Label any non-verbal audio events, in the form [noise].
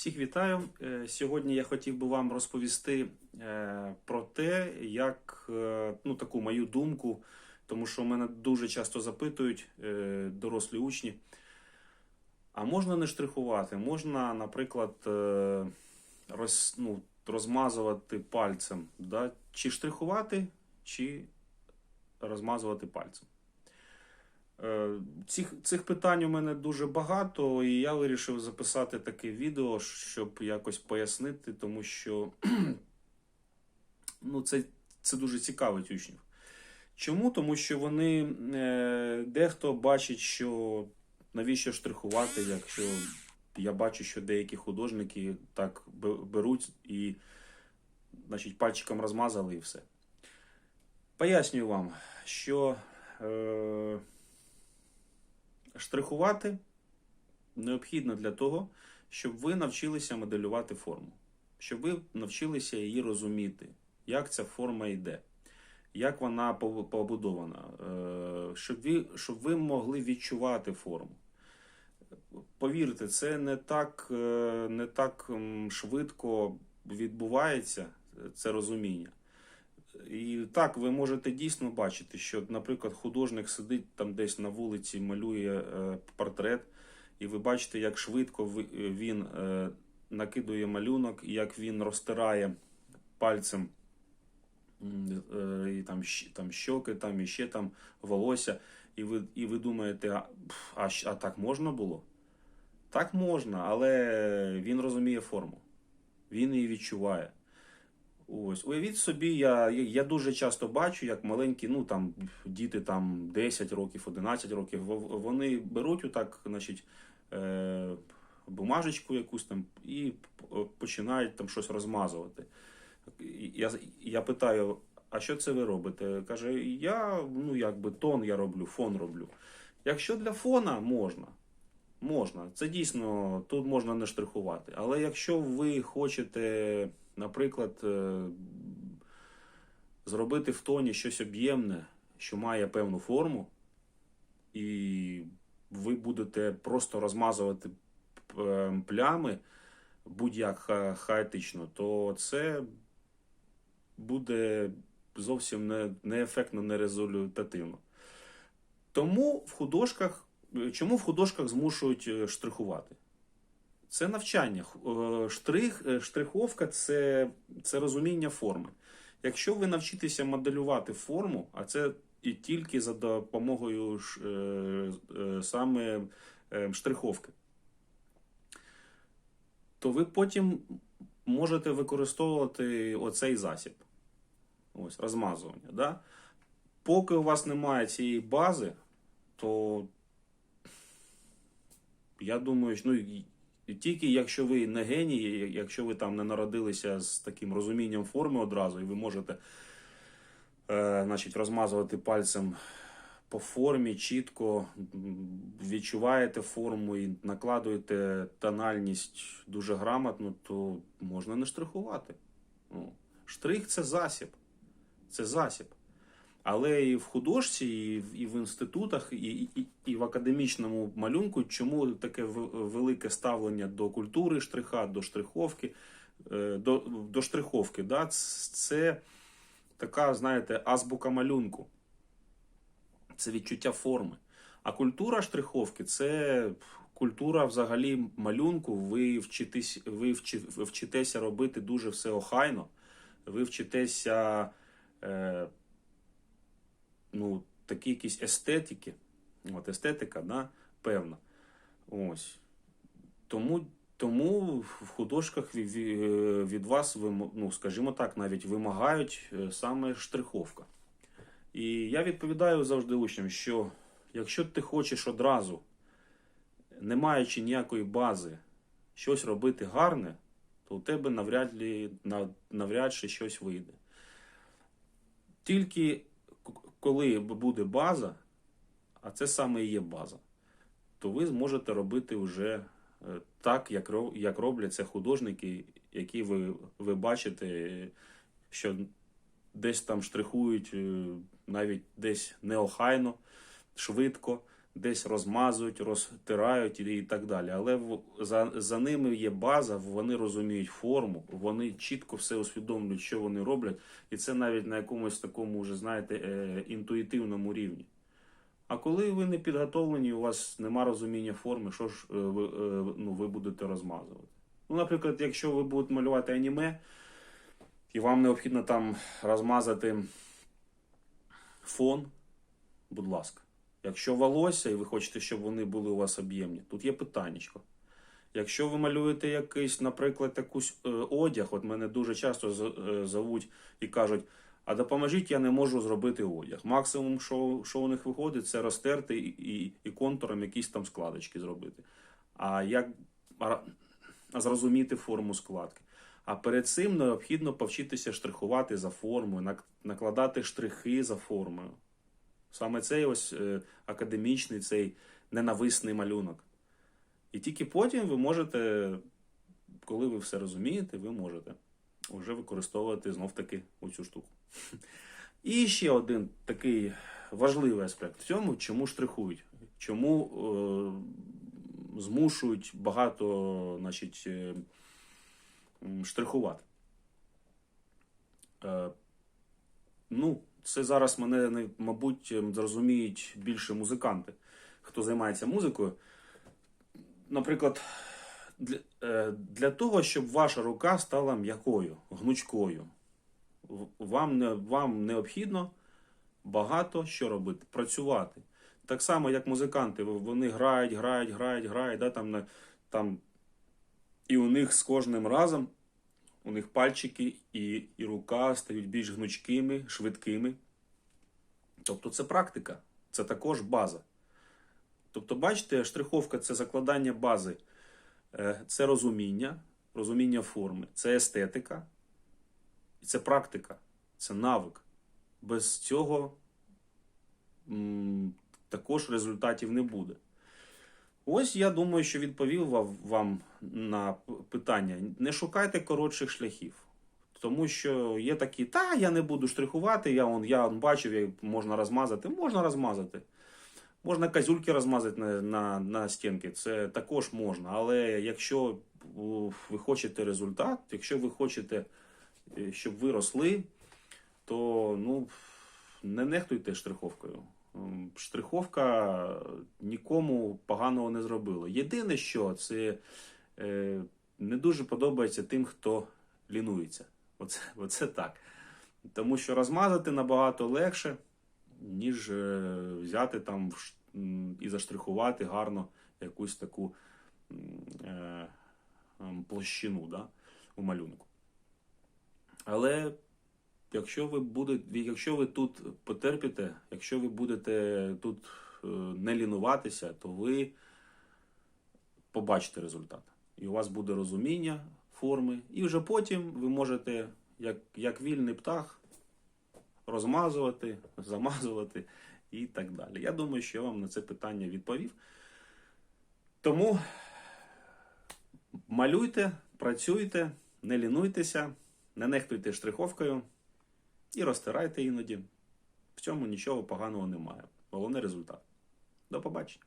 Всіх вітаю. Е, Сьогодні я хотів би вам розповісти е, про те, як е, ну, таку мою думку, тому що мене дуже часто запитують дорослі учні. А можна не штрихувати? Можна, наприклад, роз, ну, розмазувати пальцем, да? чи штрихувати, чи розмазувати пальцем. Е, Цих, цих питань у мене дуже багато, і я вирішив записати таке відео, щоб якось пояснити, тому що [clears throat] ну, це, це дуже цікавить учнів. Чому? Тому що вони е, дехто бачить, що навіщо штрихувати, якщо я бачу, що деякі художники так беруть і значить, пальчиком розмазали і все. Пояснюю вам, що. Е, Штрихувати необхідно для того, щоб ви навчилися моделювати форму, щоб ви навчилися її розуміти, як ця форма йде, як вона побудована, е, щоб ви, щоб ви могли відчувати форму. Повірте, це не так, е, не так швидко відбувається, це розуміння. І так, ви можете дійсно бачити, що, наприклад, художник сидить там десь на вулиці, малює е, портрет, і ви бачите, як швидко він е, накидує малюнок, як він розтирає пальцем е, і там, там щоки, там ще там волосся. І ви, і ви думаєте, а, а так можна було? Так можна, але він розуміє форму, він її відчуває. Ось, уявіть собі, я, я дуже часто бачу, як маленькі, ну там діти там 10 років, 11 років, вони беруть отак, значить, е, бумажечку якусь там і починають там щось розмазувати. Я, я питаю, а що це ви робите? Каже, я ну якби тон я роблю, фон роблю. Якщо для фона можна, можна. Це дійсно тут можна не штрихувати. Але якщо ви хочете, наприклад, е, зробити в тоні щось об'ємне, що має певну форму, і ви будете просто розмазувати е, плями будь-як ха- хаотично, то це буде зовсім не, неефектно, не результативно. Тому в художках, е, чому в художках змушують штрихувати? Це навчання. Е, Штрих, е, штриховка це, це розуміння форми. Якщо ви навчитеся моделювати форму, а це і тільки за допомогою е, саме штриховки, то ви потім можете використовувати оцей засіб. Ось, розмазування. Да? Поки у вас немає цієї бази, то я думаю, що ну, тільки якщо ви не геній, якщо ви там не народилися з таким розумінням форми одразу, і ви можете е, значить, розмазувати пальцем по формі чітко, відчуваєте форму і накладуєте тональність дуже грамотно, то можна не штрихувати. Ну, штрих це засіб. Це засіб. Але і в художці, і в, інститутах, і, і, і в академічному малюнку, чому таке велике ставлення до культури штриха, до штриховки, е, до, до штриховки. Да? Це така, знаєте, азбука малюнку. Це відчуття форми. А культура штриховки це культура взагалі малюнку. Ви вчитесь, ви вчитеся робити дуже все охайно. Ви вчитеся. Е, ну, такі якісь естетики. От естетика, да, певна. Ось. Тому, тому в художках від, від вас, ну, скажімо так, навіть вимагають е, саме штриховка. І я відповідаю завжди учням, що якщо ти хочеш одразу, не маючи ніякої бази, щось робити гарне, то у тебе навряд, нав- навряд чи щось вийде. Тільки коли буде база, а це саме і є база, то ви зможете робити вже е, так, як, ро- як роблять це художники, які ви, ви бачите, е, що десь там штрихують е, навіть десь неохайно, швидко, десь розмазують, розтирають і, так далі. Але за, за ними є база, вони розуміють форму, вони чітко все усвідомлюють, що вони роблять, і це навіть на якомусь такому, вже, знаєте, е, інтуїтивному рівні. А коли ви не підготовлені, у вас нема розуміння форми, що ж е, ви, е, ну, ви будете розмазувати. Ну, наприклад, якщо ви будете малювати аніме, і вам необхідно там розмазати фон, будь ласка. Якщо волосся, і ви хочете, щоб вони були у вас об'ємні, тут є питаннячко. Якщо ви малюєте якийсь, наприклад, якийсь е, одяг, от мене дуже часто е, зовуть і кажуть, а допоможіть, я не можу зробити одяг. Максимум, що, що у них виходить, це розтерти і, і, і контуром якісь там складочки зробити. А як а, а зрозуміти форму складки? А перед цим необхідно повчитися штрихувати за формою, накладати штрихи за формою. Саме цей ось е, академічний, цей ненависний малюнок. І тільки потім ви можете, коли ви все розумієте, ви можете вже використовувати знов таки оцю штуку. І ще один такий важливий аспект в цьому, чому штрихують, чому е, змушують багато значить, е, штрихувати. Е, ну, це зараз мене, мабуть, ем, зрозуміють більше музиканти, хто займається музикою. Наприклад, для, е, того, щоб ваша рука стала м'якою, гнучкою, вам, не, вам необхідно багато що робити, працювати. Так само, як музиканти, вони грають, грають, грають, грають, да, там, там, і у них з кожним разом у них пальчики і, і рука стають більш гнучкими, швидкими. Тобто це практика, це також база. Тобто, бачите, штриховка це закладання бази, Е, це розуміння, розуміння форми, це естетика, і це практика, це навик. Без цього м, також результатів не буде. Ось я думаю, що відповів вам на питання. Не шукайте коротших шляхів. Тому що є такі, та я не буду штрихувати, я, он, я он бачив, як можна розмазати. Можна розмазати. Можна казюльки розмазати на, на, на стінки, це також можна. Але якщо ви хочете результат, якщо ви хочете, е, щоб ви росли, то ну, не нехтуйте штриховкою. Штриховка нікому поганого не зробила. Єдине, що це е, не дуже подобається тим, хто лінується. Оце, оце так. Тому що розмазати набагато легше, ніж е, взяти там і заштрихувати гарно якусь таку е, площину да, у малюнку. Але якщо ви будете, якщо ви тут потерпіте, якщо ви будете тут е, не лінуватися, то ви побачите результат. І у вас буде розуміння форми, і вже потім ви можете, як, як вільний птах, розмазувати, [laughs] замазувати і так далі. Я думаю, що я вам на це питання відповів. Тому малюйте, працюйте, не лінуйтеся, не нехтуйте штриховкою і розтирайте іноді. В цьому нічого поганого немає. Головне результат. До побачення.